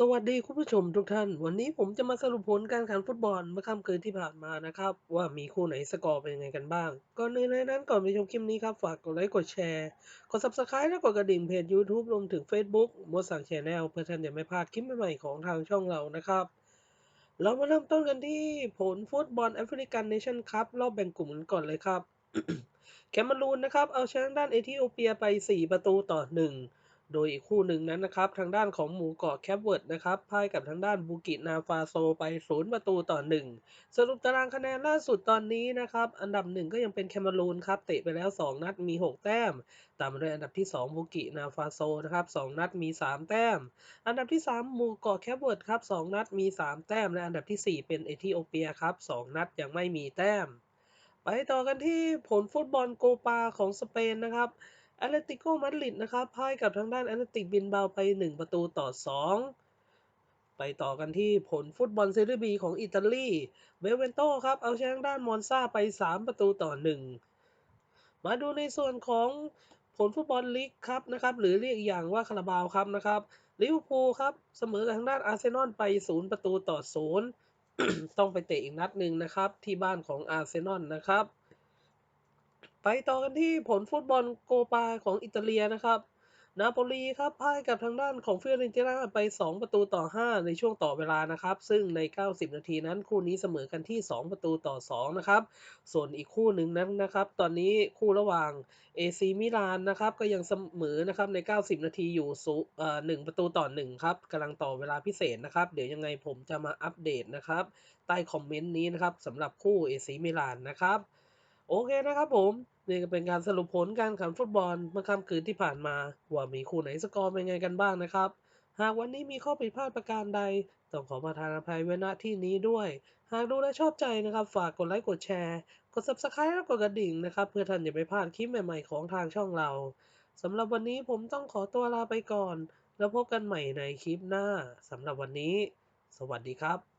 สวัสดีคุณผู้ชมทุกท่าน วันนี้ผมจะมาสรุปผลการแข่งฟุตบอลเมื่อค่ำคืนที่ผ่านมานะครับ ว่ามีคู่ไหนสกอร์เป็นยังไงกันบ้าง ก่อนอื่นเลยนั้นก่อนไปชมคลิปนี้ครับ ฝากกดไลค์กดแชร์กด Subscribe และกดกระดิ่งเพจ YouTube รวมถึง Facebook มดสั่งแชนแนลเพื่อท่านจะไม่พลาดคลิปใหม่ๆของทางช่องเรานะครับ เรามาเริ่มต้นกันที่ผลฟุตบอลแอฟริกันเนชั่นคัพรอบแบ่งกลุ่มกันก่อนเลยครับแคนารูนนะครับเอาชนะด้านเอธิโอเปียไป 4 ประตูต่อ 1 โดยอีกคู่หนึ่งนั้นนะครับ ทางด้านของหมู่เกาะแคปเวิร์ดนะครับพ่ายกับทางด้านบูกินาฟาโซไป 0 ประตูต่อ 1 สรุปตารางคะแนนล่าสุดตอนนี้นะครับ อันดับ 1 ก็ยังเป็นแคนารูนครับ เตะไปแล้ว 2 นัดมี 6 แต้ม ตามมาด้วยอันดับที่ 2บูกินาฟาโซนะครับ2นัดมี 3 แต้ม อันดับที่ 3 หมู่เกาะแคปเวิร์ดครับ2นัดมี 3 แต้ม และอันดับทีสี่4 เป็นเอธิโอเปียครับ2นัดยังไม่มีแต้ม ไปต่อกันที่ผลฟุตบอลโกปาของสเปนนะครับ แอตเลติโกมาดริดนะครับพ่ายกับทางด้านแอตเลติกบินเบาไป 1 ประตูต่อ 2 ไปต่อกันที่ผลฟุตบอลเซเรียบีของอิตาลีเวเวนโตครับเอาชนะด้านมอนซาไป 3 ประตูต่อ 1 มาดูในส่วนของผลฟุตบอลลีกครับนะครับหรือเรียกอีกอย่างว่าคาราบาวครับนะครับลิเวอร์พูลครับเสมอกับทางด้านอาร์เซนอลไป 0 ประตูต่อ 0 ต้องไปเตะอีกนัดหนึ่งนะครับที่บ้านของอาร์เซนอลนะครับ ไปต่อกันที่ผลฟุตบอลโกปาของอิตาเลียนะครับ นาโปลีครับพ่ายกับทางด้านของเฟิอเรนติน่าไป 2 ประตูต่อ 5 ในช่วงต่อเวลานะครับ ซึ่งใน 90 นาทีนั้นคู่นี้เสมอกันที่ 2 ประตูต่อ 2 นะครับ ส่วนอีกคู่หนึ่งนั้นนะครับ ตอนนี้คู่ระหว่างเอซีมิลานนะครับก็ยังเสมอนะครับใน 90 นาทีอยู่สูเอ่อ1ประตูต่อ 1 ครับกำลังต่อเวลาพิเศษนะครับ เดี๋ยวยังไงผมจะมาอัปเดตนะครับใต้คอมเมนต์นี้นะครับสำหรับคู่เอซีมิลานนะครับ โอเคนะครับผม นี่ก็เป็นการสรุปผลการแข่งขันฟุตบอลเมื่อค่ำคืนที่ผ่านมา ว่ามีคู่ไหนสกอร์เป็นไงกันบ้างนะครับ หากวันนี้มีข้อผิดพลาดประการใด ต้องขอประทานอภัยไว้ณที่นี้ด้วย หากดูและชอบใจนะครับ ฝากกดไลค์กดแชร์ กด Subscribe และกดกระดิ่งนะครับ เพื่อท่านอย่าไปพลาดคลิปใหม่ๆของทางช่องเราสำหรับวันนี้ผมต้องขอตัวลาไปก่อน แล้วพบกันใหม่ในคลิปหน้าสำหรับวันนี้ สวัสดีครับ